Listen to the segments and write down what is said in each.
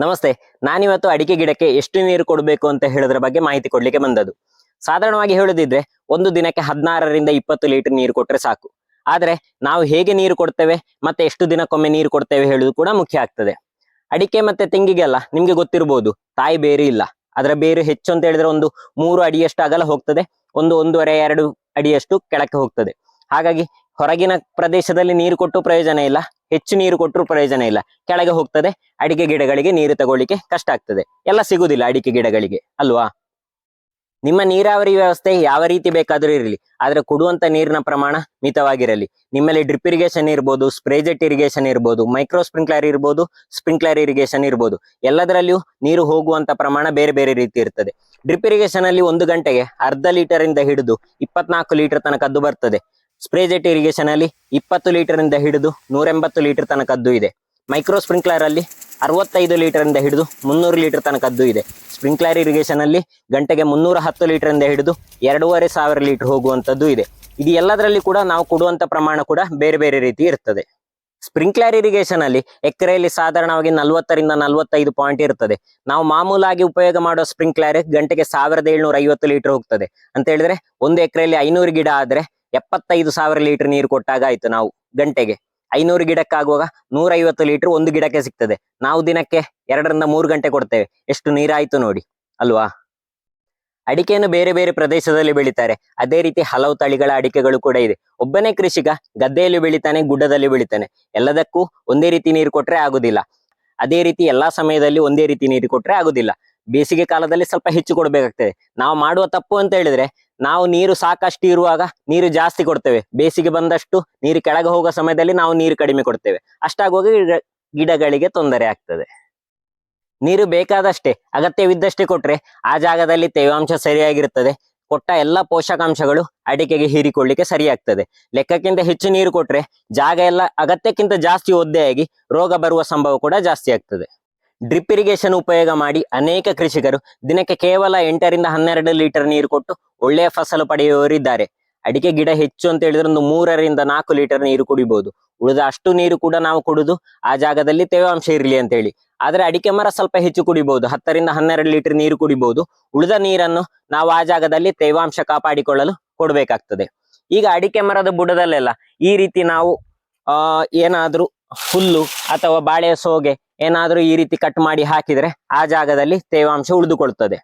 ನಮಸ್ತೆ, ನಾನಿವತ್ತು ಅಡಿಕೆ ಗಿಡಕ್ಕೆ ಎಷ್ಟು ನೀರು ಕೊಡಬೇಕು ಅಂತ ಹೇಳೋದ್ರ ಬಗ್ಗೆ ಮಾಹಿತಿ ಕೊಡ್ಲಿಕ್ಕೆ ಬಂದದ್ದು. ಸಾಧಾರಣವಾಗಿ ಹೇಳೋದಿದ್ರೆ, ಒಂದು ದಿನಕ್ಕೆ ಹದಿನಾರರಿಂದ ಇಪ್ಪತ್ತು ಲೀಟರ್ ನೀರು ಕೊಟ್ಟರೆ ಸಾಕು. ಆದರೆ, ನಾವು ಹೇಗೆ ನೀರು ಕೊಡ್ತೇವೆ ಮತ್ತೆ ಎಷ್ಟು ದಿನಕ್ಕೊಮ್ಮೆ ನೀರು ಕೊಡ್ತೇವೆ ಹೇಳುದು ಕೂಡ ಮುಖ್ಯ ಆಗ್ತದೆ. ಅಡಿಕೆ ಮತ್ತೆ ತೆಂಗಿಗೆಲ್ಲ ನಿಮ್ಗೆ ಗೊತ್ತಿರ್ಬೋದು, ತಾಯಿ ಬೇರೆ ಇಲ್ಲ. ಅದರ ಬೇರು ಹೆಚ್ಚು ಅಂತ ಹೇಳಿದ್ರೆ ಒಂದು ಮೂರು ಅಡಿಯಷ್ಟು ಅಗಲ ಹೋಗ್ತದೆ, ಒಂದು ಒಂದೂವರೆ, ಎರಡು ಅಡಿಯಷ್ಟು ಕೆಳಕ್ಕೆ ಹೋಗ್ತದೆ. ಹಾಗಾಗಿ ಹೊರಗಿನ ಪ್ರದೇಶದಲ್ಲಿ ನೀರು ಕೊಟ್ಟು ಪ್ರಯೋಜನ ಇಲ್ಲ, ಹೆಚ್ಚು ನೀರು ಕೊಟ್ಟರು ಪ್ರಯೋಜನ ಇಲ್ಲ. ಕೆಳಗೆ ಹೋಗ್ತದೆ, ಅಡಿಕೆ ಗಿಡಗಳಿಗೆ ನೀರು ತಗೊಳ್ಳಿಕ್ಕೆ ಕಷ್ಟ ಆಗ್ತದೆ. ಎಲ್ಲ ಸಿಗುದಿಲ್ಲ ಅಡಿಕೆ ಗಿಡಗಳಿಗೆ, ಅಲ್ವಾ? ನಿಮ್ಮ ನೀರಾವರಿ ವ್ಯವಸ್ಥೆ ಯಾವ ರೀತಿ ಬೇಕಾದರೂ ಇರಲಿ, ಆದ್ರೆ ಕೊಡುವಂತ ನೀರಿನ ಪ್ರಮಾಣ ಮಿತವಾಗಿರಲಿ. ನಿಮ್ಮಲ್ಲಿ ಡ್ರಿಪ್ ಇರಿಗೇಷನ್ ಇರ್ಬೋದು ಸ್ಪ್ರೇಜೆಟ್ ಇರಿಗೇಷನ್ ಇರ್ಬೋದು, ಮೈಕ್ರೋ ಸ್ಪ್ರಿಂಕ್ಲರ್ ಇರ್ಬೋದು, ಸ್ಪ್ರಿಂಕ್ಲರ್ ಇರಿಗೇಷನ್ ಇರ್ಬೋದು. ಎಲ್ಲದರಲ್ಲಿಯೂ ನೀರು ಹೋಗುವಂತ ಪ್ರಮಾಣ ಬೇರೆ ಬೇರೆ ರೀತಿ ಇರ್ತದೆ. ಡ್ರಿಪ್ ಇರಿಗೇಷನ್ ಅಲ್ಲಿ ಒಂದು ಗಂಟೆಗೆ ಅರ್ಧ ಲೀಟರ್ ಇಂದ ಹಿಡಿದು ಇಪ್ಪತ್ನಾಲ್ಕು ಲೀಟರ್ ತನಕದ್ದು ಬರ್ತದೆ. ಸ್ಪ್ರೇಜೆಟ್ ಇರಿಗೇಷನ್ ಅಲ್ಲಿ ಇಪ್ಪತ್ತು ಲೀಟರ್ ಇಂದ ಹಿಡಿದು ನೂರ ಎಂಬತ್ತು ಲೀಟರ್ ತನಕದ್ದು ಇದೆ. ಮೈಕ್ರೋ ಸ್ಪ್ರಿಂಕ್ಲರ್ ಅಲ್ಲಿ ಅರವತ್ತೈದು ಲೀಟರ್ ಇಂದ ಹಿಡಿದು ಮುನ್ನೂರು ಲೀಟರ್ ತನಕದ್ದು ಇದೆ. ಸ್ಪ್ರಿಂಕ್ಲರ್ ಇರಿಗೇಷನ್ ಅಲ್ಲಿ ಗಂಟೆಗೆ ಮುನ್ನೂರ ಹತ್ತು ಲೀಟರ್ ಇಂದ ಹಿಡಿದು ಎರಡೂವರೆ ಸಾವಿರ ಲೀಟರ್ ಹೋಗುವಂತದ್ದು ಇದೆ. ಇದು ಎಲ್ಲದರಲ್ಲಿ ಕೂಡ ನಾವು ಕೊಡುವಂತ ಪ್ರಮಾಣ ಕೂಡ ಬೇರೆ ಬೇರೆ ರೀತಿ ಇರ್ತದೆ. ಸ್ಪ್ರಿಂಕ್ಲರ್ ಇರಿಗೇಷನ್ ಅಲ್ಲಿ ಎಕರೆಯಲ್ಲಿ ಸಾಧಾರಣವಾಗಿ ನಲವತ್ತರಿಂದ ನಲವತ್ತೈದು ಪಾಯಿಂಟ್ ಇರ್ತದೆ. ನಾವು ಮಾಮೂಲಾಗಿ ಉಪಯೋಗ ಮಾಡುವ ಸ್ಪ್ರಿಂಕ್ಲರ್ ಗಂಟೆಗೆ ಸಾವಿರದ ಏಳ್ನೂರ ಐವತ್ತು ಲೀಟರ್ ಹೋಗ್ತದೆ. ಅಂತ ಹೇಳಿದ್ರೆ ಒಂದು ಎಕರೆಯಲ್ಲಿ ಐನೂರು ಗಿಡ ಆದ್ರೆ ಎಪ್ಪತ್ತೈದು ಸಾವಿರ ಲೀಟರ್ ನೀರು ಕೊಟ್ಟಾಗ ಆಯ್ತು ನಾವು ಗಂಟೆಗೆ. ಐನೂರು ಗಿಡಕ್ಕಾಗುವಾಗ ನೂರೈವತ್ತು ಲೀಟರ್ ಒಂದು ಗಿಡಕ್ಕೆ ಸಿಗ್ತದೆ. ನಾವು ದಿನಕ್ಕೆ ಎರಡರಿಂದ ಮೂರು ಗಂಟೆ ಕೊಡ್ತೇವೆ. ಎಷ್ಟು ನೀರಾಯ್ತು ನೋಡಿ, ಅಲ್ವಾ? ಅಡಿಕೆಯನ್ನು ಬೇರೆ ಬೇರೆ ಪ್ರದೇಶದಲ್ಲಿ ಬೆಳಿತಾರೆ. ಅದೇ ರೀತಿ ಹಲವು ತಳಿಗಳ ಅಡಿಕೆಗಳು ಕೂಡ ಇದೆ. ಒಬ್ಬನೇ ಕೃಷಿಕ ಗದ್ದೆಯಲ್ಲಿ ಬೆಳಿತಾನೆ, ಗುಡ್ಡದಲ್ಲಿ ಬೆಳಿತಾನೆ. ಎಲ್ಲದಕ್ಕೂ ಒಂದೇ ರೀತಿ ನೀರು ಕೊಟ್ರೆ ಆಗುದಿಲ್ಲ. ಅದೇ ರೀತಿ ಎಲ್ಲಾ ಸಮಯದಲ್ಲಿ ಒಂದೇ ರೀತಿ ನೀರು ಕೊಟ್ರೆ ಆಗುದಿಲ್ಲ. ಬೇಸಿಗೆ ಕಾಲದಲ್ಲಿ ಸ್ವಲ್ಪ ಹೆಚ್ಚು ಕೊಡಬೇಕಾಗ್ತದೆ. ನಾವು ಮಾಡುವ ತಪ್ಪು ಅಂತ ಹೇಳಿದ್ರೆ ನಾವು ನೀರು ಸಾಕಷ್ಟು ಇರುವಾಗ ನೀರು ಜಾಸ್ತಿ ಕೊಡ್ತೇವೆ. ಬೇಸಿಗೆ ಬಂದಷ್ಟು ನೀರು ಕೆಳಗೆ ಹೋಗೋ ಸಮಯದಲ್ಲಿ ನಾವು ನೀರು ಕಡಿಮೆ ಕೊಡ್ತೇವೆ. ಅಷ್ಟಾಗುವಾಗ ಗಿಡ- ಗಿಡಗಳಿಗೆ ತೊಂದರೆ ಆಗ್ತದೆ. ನೀರು ಬೇಕಾದಷ್ಟೇ, ಅಗತ್ಯವಿದ್ದಷ್ಟೇ ಕೊಟ್ರೆ ಆ ಜಾಗದಲ್ಲಿ ತೇವಾಂಶ ಸರಿಯಾಗಿರುತ್ತದೆ. ಕೊಟ್ಟ ಎಲ್ಲ ಪೋಷಕಾಂಶಗಳು ಅಡಿಕೆಗೆ ಹೀರಿಕೊಳ್ಳಿಕ್ಕೆ ಸರಿಯಾಗ್ತದೆ. ಲೆಕ್ಕಕ್ಕಿಂತ ಹೆಚ್ಚು ನೀರು ಕೊಟ್ರೆ ಜಾಗ ಎಲ್ಲ ಅಗತ್ಯಕ್ಕಿಂತ ಜಾಸ್ತಿ ಒದ್ದೆಯಾಗಿ ರೋಗ ಬರುವ ಸಂಭವ ಕೂಡ ಜಾಸ್ತಿ ಆಗ್ತದೆ. ಡ್ರಿಪ್ ಇರಿಗೇಷನ್ ಉಪಯೋಗ ಮಾಡಿ ಅನೇಕ ಕೃಷಿಕರು ದಿನಕ್ಕೆ ಕೇವಲ ಎಂಟರಿಂದ ಹನ್ನೆರಡು ಲೀಟರ್ ನೀರು ಕೊಟ್ಟು ಒಳ್ಳೆಯ ಫಸಲು ಪಡೆಯುವವರಿದ್ದಾರೆ ಅಡಿಕೆ ಗಿಡ ಹೆಚ್ಚು ಅಂತ ಹೇಳಿದ್ರೆ ಒಂದು ಮೂರರಿಂದ ನಾಲ್ಕು ಲೀಟರ್ ನೀರು ಕುಡಿಬಹುದು ಉಳಿದ ಅಷ್ಟು ನೀರು ಕೂಡ ನಾವು ಕುಡಿದು ಆ ಜಾಗದಲ್ಲಿ ತೇವಾಂಶ ಇರಲಿ ಅಂತ ಹೇಳಿ. ಆದ್ರೆ ಅಡಿಕೆ ಮರ ಸ್ವಲ್ಪ ಹೆಚ್ಚು ಕುಡಿಬಹುದು ಹತ್ತರಿಂದ ಹನ್ನೆರಡು ಲೀಟರ್ ನೀರು ಕುಡಿಬಹುದು ಉಳಿದ ನೀರನ್ನು ನಾವು ಆ ಜಾಗದಲ್ಲಿ ತೇವಾಂಶ ಕಾಪಾಡಿಕೊಳ್ಳಲು ಕೊಡಬೇಕಾಗ್ತದೆ. ಈಗ ಅಡಿಕೆ ಮರದ ಬುಡದಲ್ಲೆಲ್ಲ ಈ ರೀತಿ ನಾವು ಆ, ಏನಾದ್ರೂ ಹುಲ್ಲು ಅಥವಾ ಬಾಳೆ ಸೋಗೆ ಏನಾದ್ರೂ ಈ ರೀತಿ ಕಟ್ ಮಾಡಿ ಹಾಕಿದ್ರೆ ಆ ಜಾಗದಲ್ಲಿ ತೇವಾಂಶ ಉಳಿದುಕೊಳ್ತದೆ.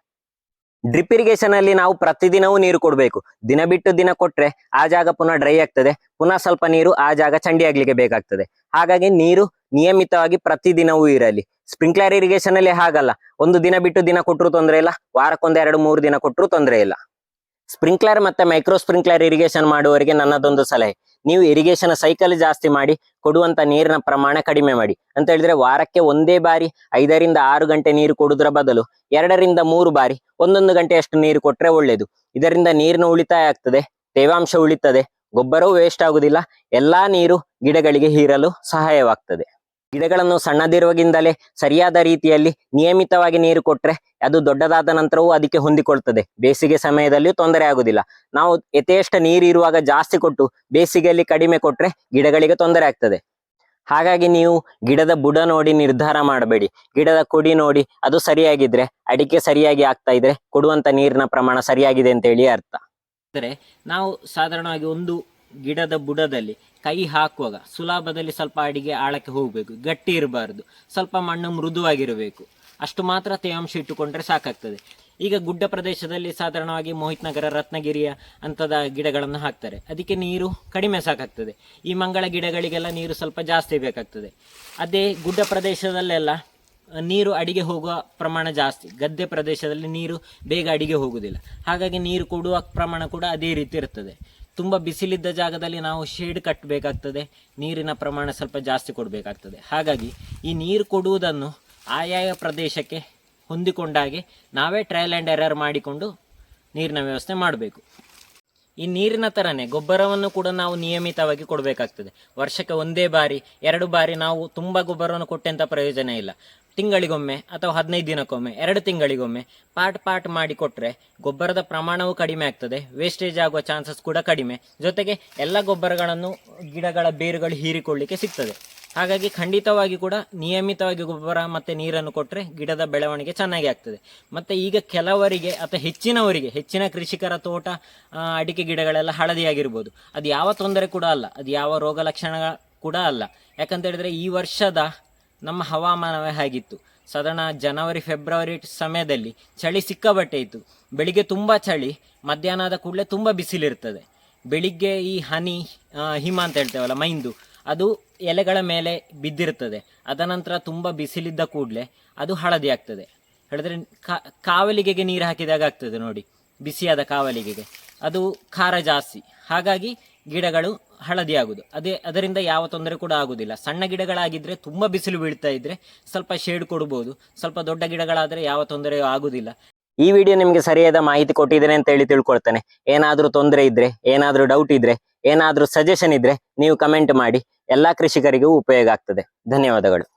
ಡ್ರಿಪ್ ಇರಿಗೇಷನ್ ಅಲ್ಲಿ ನಾವು ಪ್ರತಿದಿನವೂ ನೀರು ಕೊಡಬೇಕು. ದಿನ ಬಿಟ್ಟು ದಿನ ಕೊಟ್ರೆ ಆ ಜಾಗ ಪುನಃ ಡ್ರೈ ಆಗ್ತದೆ. ಪುನಃ ಸ್ವಲ್ಪ ನೀರು ಆ ಜಾಗ ಚಂಡಿ ಆಗ್ಲಿಕ್ಕೆ ಬೇಕಾಗ್ತದೆ. ಹಾಗಾಗಿ ನೀರು ನಿಯಮಿತವಾಗಿ ಪ್ರತಿದಿನವೂ ಇರಲಿ. ಸ್ಪ್ರಿಂಕ್ಲರ್ ಇರಿಗೇಷನ್ ಅಲ್ಲಿ ಹಾಗಲ್ಲ. ಒಂದು ದಿನ ಬಿಟ್ಟು ದಿನ ಕೊಟ್ಟರು ತೊಂದರೆ ಇಲ್ಲ. ವಾರಕ್ಕೊಂದು ಎರಡು ಮೂರು ದಿನ ಕೊಟ್ಟರು ತೊಂದರೆ ಇಲ್ಲ. ಸ್ಪ್ರಿಂಕ್ಲರ್ ಮತ್ತೆ ಮೈಕ್ರೋ ಸ್ಪ್ರಿಂಕ್ಲರ್ ಇರಿಗೇಷನ್ ಮಾಡುವವರಿಗೆ ನನ್ನದೊಂದು ಸಲಹೆ. ನೀವು ಇರಿಗೇಷನ್ ಸೈಕಲ್ ಜಾಸ್ತಿ ಮಾಡಿ, ಕೊಡುವಂತ ನೀರಿನ ಪ್ರಮಾಣ ಕಡಿಮೆ ಮಾಡಿ. ಅಂತ ಹೇಳಿದ್ರೆ ವಾರಕ್ಕೆ ಒಂದೇ ಬಾರಿ ಐದರಿಂದ ಆರು ಗಂಟೆ ನೀರು ಕೊಡುವುದರ ಬದಲು ಎರಡರಿಂದ ಮೂರು ಬಾರಿ ಒಂದೊಂದು ಗಂಟೆಯಷ್ಟು ನೀರು ಕೊಟ್ರೆ ಒಳ್ಳೇದು. ಇದರಿಂದ ನೀರಿನ ಉಳಿತಾಯ ಆಗ್ತದೆ, ತೇವಾಂಶ ಉಳಿತದೆ, ಗೊಬ್ಬರವೂ ವೇಸ್ಟ್ ಆಗುದಿಲ್ಲ, ಎಲ್ಲಾ ನೀರು ಗಿಡಗಳಿಗೆ ಹೀರಲು ಸಹಾಯವಾಗ್ತದೆ. ಗಿಡಗಳನ್ನು ಸಣ್ಣದಿರುವಾಗಿಂದಲೇ ಸರಿಯಾದ ರೀತಿಯಲ್ಲಿ ನಿಯಮಿತವಾಗಿ ನೀರು ಕೊಟ್ಟರೆ ಅದು ದೊಡ್ಡದಾದ ನಂತರವೂ ಅದಕ್ಕೆ ಹೊಂದಿಕೊಳ್ತದೆ. ಬೇಸಿಗೆ ಸಮಯದಲ್ಲಿಯೂ ತೊಂದರೆ ಆಗುವುದಿಲ್ಲ. ನಾವು ಯಥೇಷ್ಟ ನೀರು ಇರುವಾಗ ಜಾಸ್ತಿ ಕೊಟ್ಟು ಬೇಸಿಗೆಯಲ್ಲಿ ಕಡಿಮೆ ಕೊಟ್ಟರೆ ಗಿಡಗಳಿಗೆ ತೊಂದರೆ ಆಗ್ತದೆ. ಹಾಗಾಗಿ ನೀವು ಗಿಡದ ಬುಡ ನೋಡಿ ನಿರ್ಧಾರ ಮಾಡಬೇಡಿ. ಗಿಡದ ಕೊಡಿ ನೋಡಿ ಅದು ಸರಿಯಾಗಿದ್ರೆ, ಅಡಿಕೆ ಸರಿಯಾಗಿ ಆಗ್ತಾ ಇದ್ರೆ ಕೊಡುವಂತ ನೀರಿನ ಪ್ರಮಾಣ ಸರಿಯಾಗಿದೆ ಅಂತ ಹೇಳಿ ಅರ್ಥ. ಅಂದರೆ ನಾವು ಸಾಧಾರಣವಾಗಿ ಒಂದು ಗಿಡದ ಬುಡದಲ್ಲಿ ಕೈ ಹಾಕುವಾಗ ಸುಲಭದಲ್ಲಿ ಸ್ವಲ್ಪ ಅಡಿಗೆ ಆಳಕ್ಕೆ ಹೋಗಬೇಕು. ಗಟ್ಟಿ ಇರಬಾರ್ದು. ಸ್ವಲ್ಪ ಮಣ್ಣು ಮೃದುವಾಗಿರಬೇಕು. ಅಷ್ಟು ಮಾತ್ರ ತೇವಾಂಶ ಇಟ್ಟುಕೊಂಡ್ರೆ ಸಾಕಾಗ್ತದೆ. ಈಗ ಗುಡ್ಡ ಪ್ರದೇಶದಲ್ಲಿ ಸಾಧಾರಣವಾಗಿ ಮೋಹಿತ್ ನಗರ ರತ್ನಗಿರಿಯ ಅಂತದ ಗಿಡಗಳನ್ನು ಹಾಕ್ತಾರೆ. ಅದಕ್ಕೆ ನೀರು ಕಡಿಮೆ ಸಾಕಾಗ್ತದೆ. ಈ ಮಂಗಳ ಗಿಡಗಳಿಗೆಲ್ಲ ನೀರು ಸ್ವಲ್ಪ ಜಾಸ್ತಿ ಬೇಕಾಗ್ತದೆ. ಅದೇ ಗುಡ್ಡ ಪ್ರದೇಶದಲ್ಲೆಲ್ಲ ನೀರು ಅಡಿಗೆ ಹೋಗುವ ಪ್ರಮಾಣ ಜಾಸ್ತಿ. ಗದ್ದೆ ಪ್ರದೇಶದಲ್ಲಿ ನೀರು ಬೇಗ ಅಡಿಗೆ ಹೋಗುವುದಿಲ್ಲ. ಹಾಗಾಗಿ ನೀರು ಕೊಡುವ ಪ್ರಮಾಣ ಕೂಡ ಅದೇ ರೀತಿ ಇರ್ತದೆ. ತುಂಬ ಬಿಸಿಲಿದ್ದ ಜಾಗದಲ್ಲಿ ನಾವು ಶೇಡ್ ಕಟ್ಟಬೇಕಾಗ್ತದೆ ನೀರಿನ ಪ್ರಮಾಣ ಸ್ವಲ್ಪ ಜಾಸ್ತಿ ಕೊಡಬೇಕಾಗ್ತದೆ. ಹಾಗಾಗಿ ಈ ನೀರು ಕೊಡುವುದನ್ನು ಆಯಾಯ ಪ್ರದೇಶಕ್ಕೆ ಹೊಂದಿಕೊಂಡಾಗೆ ನಾವೇ ಟ್ರಯಲ್ ಆ್ಯಂಡ್ ಎರರ್ ಮಾಡಿಕೊಂಡು ನೀರಿನ ವ್ಯವಸ್ಥೆ ಮಾಡಬೇಕು. ಈ ನೀರಿನ ಥರನೇ ಗೊಬ್ಬರವನ್ನು ಕೂಡ ನಾವು ನಿಯಮಿತವಾಗಿ ಕೊಡಬೇಕಾಗ್ತದೆ. ವರ್ಷಕ್ಕೆ ಒಂದೇ ಬಾರಿ, ಎರಡು ಬಾರಿ ನಾವು ತುಂಬ ಗೊಬ್ಬರವನ್ನು ಕೊಟ್ಟಂಥ ಪ್ರಯೋಜನ ಇಲ್ಲ. ತಿಂಗಳಿಗೊಮ್ಮೆ ಅಥವಾ ಹದಿನೈದು ದಿನಕ್ಕೊಮ್ಮೆ, ಎರಡು ತಿಂಗಳಿಗೊಮ್ಮೆ ಪಾಟ್ ಪಾಟ್ ಮಾಡಿ ಕೊಟ್ಟರೆ ಗೊಬ್ಬರದ ಪ್ರಮಾಣವು ಕಡಿಮೆ ಆಗ್ತದೆ ವೇಸ್ಟೇಜ್ ಆಗುವ ಚಾನ್ಸಸ್ ಕೂಡ ಕಡಿಮೆ. ಜೊತೆಗೆ ಎಲ್ಲ ಗೊಬ್ಬರಗಳನ್ನು ಗಿಡಗಳ ಬೇರುಗಳು ಹೀರಿಕೊಳ್ಳಿಕ್ಕೆ ಸಿಗ್ತದೆ. ಹಾಗಾಗಿ ಖಂಡಿತವಾಗಿ ಕೂಡ ನಿಯಮಿತವಾಗಿ ಗೊಬ್ಬರ ಮತ್ತು ನೀರನ್ನು ಕೊಟ್ಟರೆ ಗಿಡದ ಬೆಳವಣಿಗೆ ಚೆನ್ನಾಗಿ ಆಗ್ತದೆ. ಮತ್ತು ಈಗ ಕೆಲವರಿಗೆ ಅಥವಾ ಹೆಚ್ಚಿನವರಿಗೆ, ಹೆಚ್ಚಿನ ಕೃಷಿಕರ ತೋಟ ಅಡಿಕೆ ಗಿಡಗಳೆಲ್ಲ ಹಳದಿಯಾಗಿರ್ಬೋದು. ಅದು ಯಾವ ತೊಂದರೆ ಕೂಡ ಅಲ್ಲ, ಅದು ಯಾವ ರೋಗ ಲಕ್ಷಣ ಕೂಡ ಅಲ್ಲ. ಯಾಕಂತ ಹೇಳಿದ್ರೆ ಈ ವರ್ಷದ ನಮ್ಮ ಹವಾಮಾನವೇ ಹಾಗಿತ್ತು. ಸಾಧಾರಣ ಜನವರಿ, ಫೆಬ್ರವರಿ ಸಮಯದಲ್ಲಿ ಚಳಿ ಸಿಕ್ಕಾಬಟ್ಟೆ ಇತ್ತು. ಬೆಳಿಗ್ಗೆ ತುಂಬ ಚಳಿ ಮಧ್ಯಾಹ್ನದ ಕೂಡಲೇ ತುಂಬ ಬಿಸಿಲಿರ್ತದೆ. ಬೆಳಿಗ್ಗೆ ಈ ಹನಿ ಹಿಮ ಅಂತ ಹೇಳ್ತೇವಲ್ಲ, ಮೈಂದು, ಅದು ಎಲೆಗಳ ಮೇಲೆ ಬಿದ್ದಿರ್ತದೆ. ಅದನಂತರ ತುಂಬ ಬಿಸಿಲಿದ್ದ ಕೂಡಲೇ ಅದು ಹಳದಿ ಆಗ್ತದೆ. ಹೇಳಿದ್ರೆ ಕಾವಲಿಗೆಗೆ ನೀರು ಹಾಕಿದಾಗ ಆಗ್ತದೆ ನೋಡಿ, ಬಿಸಿಯಾದ ಕಾವಲಿಗೆಗೆ. ಅದು ಖಾರ ಜಾಸ್ತಿ. ಹಾಗಾಗಿ ಗಿಡಗಳು ಹಳದಿ ಆಗುದು ಅದೇ ಅದರಿಂದ ಯಾವ ತೊಂದರೆ ಕೂಡ ಆಗುದಿಲ್ಲ ಸಣ್ಣ ಗಿಡಗಳಾಗಿದ್ರೆ ತುಂಬಾ ಬಿಸಿಲು ಬೀಳ್ತಾ ಇದ್ರೆ ಸ್ವಲ್ಪ ಶೇಡ್ ಕೊಡ್ಬೋದು. ಸ್ವಲ್ಪ ದೊಡ್ಡ ಗಿಡಗಳಾದ್ರೆ ಯಾವ ತೊಂದರೆಯೂ ಆಗುದಿಲ್ಲ ಈ ವಿಡಿಯೋ ನಿಮಗೆ ಸರಿಯಾದ ಮಾಹಿತಿ ಕೊಟ್ಟಿದ್ದೇನೆ ಅಂತ ಹೇಳಿ ತಿಳ್ಕೊಳ್ತೇನೆ. ಏನಾದ್ರೂ ತೊಂದರೆ ಇದ್ರೆ, ಏನಾದ್ರೂ ಡೌಟ್ ಇದ್ರೆ, ಏನಾದ್ರೂ ಸಜೆಷನ್ ಇದ್ರೆ ನೀವು ಕಮೆಂಟ್ ಮಾಡಿ. ಎಲ್ಲಾ ಕೃಷಿಕರಿಗೂ ಉಪಯೋಗ ಆಗ್ತದೆ. ಧನ್ಯವಾದಗಳು.